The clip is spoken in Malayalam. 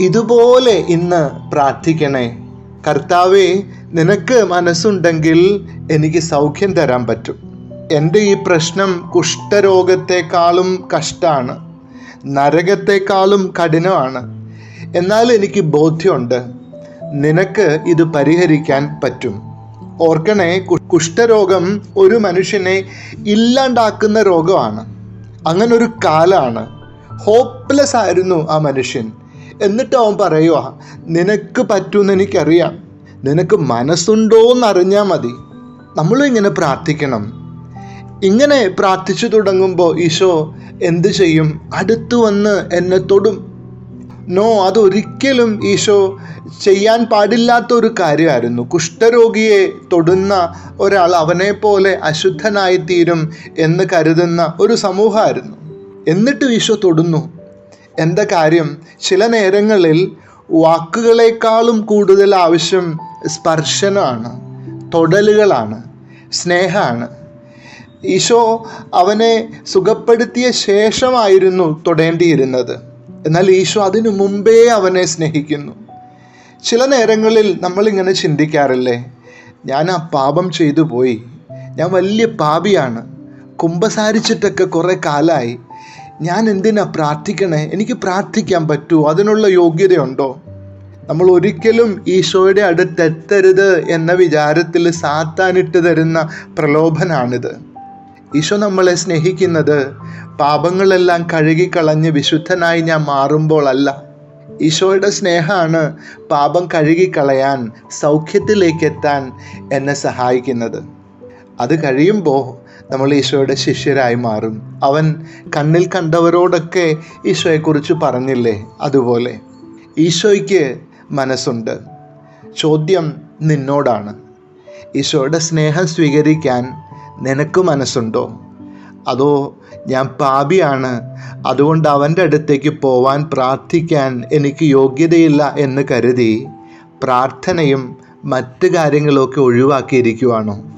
ഇതുപോലെ ഇന്ന് പ്രാർത്ഥിക്കണേ. കർത്താവെ നിനക്ക് മനസ്സുണ്ടെങ്കിൽ എനിക്ക് സൗഖ്യം തരാൻ പറ്റും. എന്റെ ഈ പ്രശ്നം കുഷ്ഠരോഗത്തെക്കാളും കഷ്ടമാണ് നരകത്തെക്കാളും കഠിനമാണ്. എന്നാൽ എനിക്ക് ബോധ്യമുണ്ട്. നിനക്ക് ഇത് പരിഹരിക്കാൻ പറ്റും. ഓർക്കണേ കുഷ്ഠരോഗം ഒരു മനുഷ്യനെ ഇല്ലാണ്ടാക്കുന്ന രോഗമാണ്. അങ്ങനൊരു കാലാണ്. ഹോപ്പ്ലെസ് ആയിരുന്നു ആ മനുഷ്യൻ. എന്നിട്ട് അവൻ പറയുക നിനക്ക് പറ്റുമെന്ന് എനിക്കറിയാം. നിനക്ക് മനസ്സുണ്ടോ എന്നറിഞ്ഞാൽ മതി. നമ്മളും ഇങ്ങനെ പ്രാർത്ഥിക്കണം. ഇങ്ങനെ പ്രാർത്ഥിച്ചു തുടങ്ങുമ്പോൾ ഈശോ എന്ത് ചെയ്യും? അടുത്തു വന്ന് എന്നെ തൊടും. നോ അതൊരിക്കലും ഈശോ ചെയ്യാൻ പാടില്ലാത്ത ഒരു കാര്യമായിരുന്നു. കുഷ്ഠരോഗിയെ തൊടുന്ന ഒരാൾ അവനെ പോലെ അശുദ്ധനായി തീരും എന്ന് കരുതുന്ന ഒരു സമൂഹമായിരുന്നു. എന്നിട്ട് ഈശോ തൊടുന്നു. എന്താ കാര്യം ചില നേരങ്ങളിൽ വാക്കുകളെക്കാളും കൂടുതൽ ആവശ്യം സ്പർശനമാണ് തൊടലുകളാണ് സ്നേഹമാണ്. ഈശോ അവനെ സുഖപ്പെടുത്തിയ ശേഷമായിരുന്നു തൊടേണ്ടിയിരുന്നത്. എന്നാൽ ഈശോ അതിനു മുമ്പേ അവനെ സ്നേഹിക്കുന്നു. ചില നേരങ്ങളിൽ നമ്മളിങ്ങനെ ചിന്തിക്കാറില്ലേ ഞാൻ ആ പാപം ചെയ്തു പോയി. ഞാൻ വലിയ പാപിയാണ്. കുമ്പസാരിച്ചിട്ടൊക്കെ കുറേ കാലമായി ഞാൻ എന്തിനാ പ്രാർത്ഥിക്കണേ? എനിക്ക് പ്രാർത്ഥിക്കാൻ പറ്റുമോ അതിനുള്ള യോഗ്യതയുണ്ടോ? നമ്മൾ ഒരിക്കലും ഈശോയുടെ അടുത്തെത്തരുത് എന്ന വിചാരത്തിൽ സാത്താനിട്ട് തരുന്ന പ്രലോഭനാണിത്. ഈശോ നമ്മളെ സ്നേഹിക്കുന്നത് പാപങ്ങളെല്ലാം കഴുകിക്കളഞ്ഞ് വിശുദ്ധനായി ഞാൻ മാറുമ്പോൾ ഈശോയുടെ സ്നേഹമാണ് പാപം കഴുകിക്കളയാൻ സൗഖ്യത്തിലേക്കെത്താൻ എന്നെ സഹായിക്കുന്നത്. അത് കഴിയുമ്പോൾ നമ്മൾ ഈശോയുടെ ശിഷ്യരായി മാറും. അവൻ കണ്ണിൽ കണ്ടവരോടൊക്കെ ഈശോയെക്കുറിച്ച് പറഞ്ഞില്ലേ? അതുപോലെ ഈശോയ്ക്ക് മനസ്സുണ്ട്. ചോദ്യം നിന്നോടാണ്. ഈശോയുടെ സ്നേഹം സ്വീകരിക്കാൻ നിനക്ക് മനസ്സുണ്ടോ? അതോ ഞാൻ പാപിയാണ് അതുകൊണ്ട് അവന്റെ അടുത്തേക്ക് പോവാൻ പ്രാർത്ഥിക്കാൻ എനിക്ക് യോഗ്യതയില്ല എന്ന് കരുതി പ്രാർത്ഥനയും മറ്റ് കാര്യങ്ങളൊക്കെ ഒഴിവാക്കിയിരിക്കുവാണോ?